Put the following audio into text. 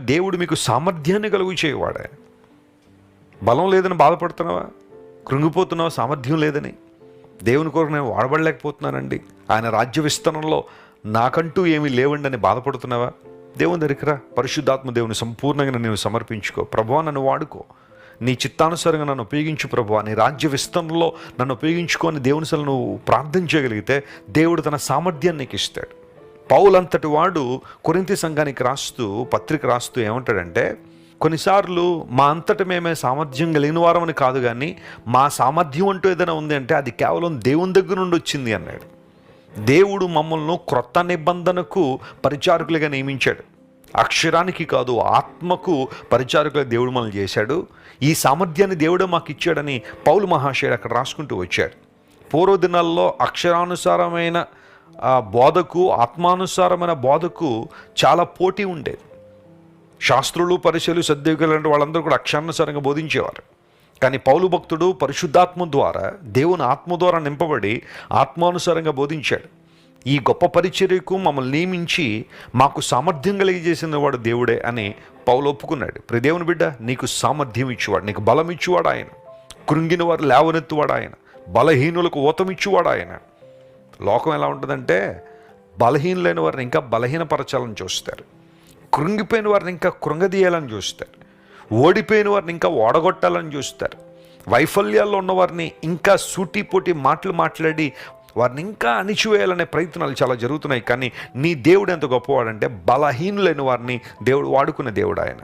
దేవుడు మీకు సామర్థ్యాన్ని కలుగు చేయవాడే బలం లేదని బాధపడుతున్నావా? కృంగిపోతున్నావా? సామర్థ్యం లేదని. దేవుని కొరకు నేను వాడబడలేకపోతున్నానండి. ఆయన రాజ్య విస్తరణలో నాకంటూ ఏమీ లేవండి అని బాధపడుతున్నావా? దేవుని దగ్గరికి పరిశుద్ధాత్మ దేవుని సంపూర్ణంగా నేను సమర్పించుకో. ప్రభువా నన్ను వాడుకో. నీ చిత్తానుసారంగా నన్ను ఉపయోగించు ప్రభువా. నీ రాజ్య విస్తరణలో నన్ను ఉపయోగించుకొని దేవుని సలు నువ్వు ప్రార్థన చేయగలిగితే దేవుడు తన సామర్థ్యాన్ని నీకు ఇస్తాడు. పౌలంతటి వాడు కొరింతి సంఘానికి రాస్తూ పత్రిక రాస్తూ ఏమంటాడంటే కొన్నిసార్లు మా అంతట మేమే సామర్థ్యం కలిగిన వారమని కాదు కానీ మా సామర్థ్యం అంటూ ఏదైనా ఉంది అంటే అది కేవలం దేవుని దగ్గర నుండి వచ్చింది అన్నాడు. దేవుడు మమ్మల్ని క్రొత్త నిబంధనకు పరిచారకులుగా నియమించాడు. అక్షరానికి కాదు ఆత్మకు పరిచారకులుగా దేవుడు మనల్ని చేశాడు. ఈ సామర్థ్యాన్ని దేవుడే మాకు ఇచ్చాడని పౌలు మహాశయుడు అక్కడ రాసుకుంటూ వచ్చాడు. పూర్వదినాల్లో అక్షరానుసారమైన బోధకు ఆత్మానుసారమైన బోధకు చాలా పోటీ ఉండేది. శాస్త్రులు పరిశీలు సద్యోగులు అంటే వాళ్ళందరూ కూడా అక్షరానుసారంగా బోధించేవారు. కానీ పౌలు భక్తుడు పరిశుద్ధాత్మ ద్వారా దేవుని ఆత్మ ద్వారా నింపబడి ఆత్మానుసారంగా బోధించాడు. ఈ గొప్ప పరిచర్యకు మమ్మల్ని నియమించి మాకు సామర్థ్యం కలిగజేసిన వాడు దేవుడే అని పౌలు ఒప్పుకున్నాడు. ప్రదేవుని బిడ్డ నీకు సామర్థ్యం ఇచ్చేవాడు నీకు బలం ఇచ్చేవాడు ఆయన. కృంగిన వారు లేవనెత్తువాడు ఆయన. బలహీనులకు ఓతమిచ్చువాడు ఆయన. లోకం ఎలా ఉంటుందంటే బలహీనులైన వారిని ఇంకా బలహీనపరచాలని చూస్తారు. కృంగిపోయిన వారిని ఇంకా కృంగదీయాలని చూస్తారు. ఓడిపోయిన వారిని ఇంకా ఓడగొట్టాలని చూస్తారు. వైఫల్యాల్లో ఉన్నవారిని ఇంకా సూటిపోటి మాటలు మాట్లాడి వారిని ఇంకా అణిచివేయాలనే ప్రయత్నాలు చాలా జరుగుతున్నాయి. కానీ నీ దేవుడు ఎంత గొప్పవాడంటే బలహీనులైన వారిని దేవుడు వాడుకునే దేవుడు ఆయన.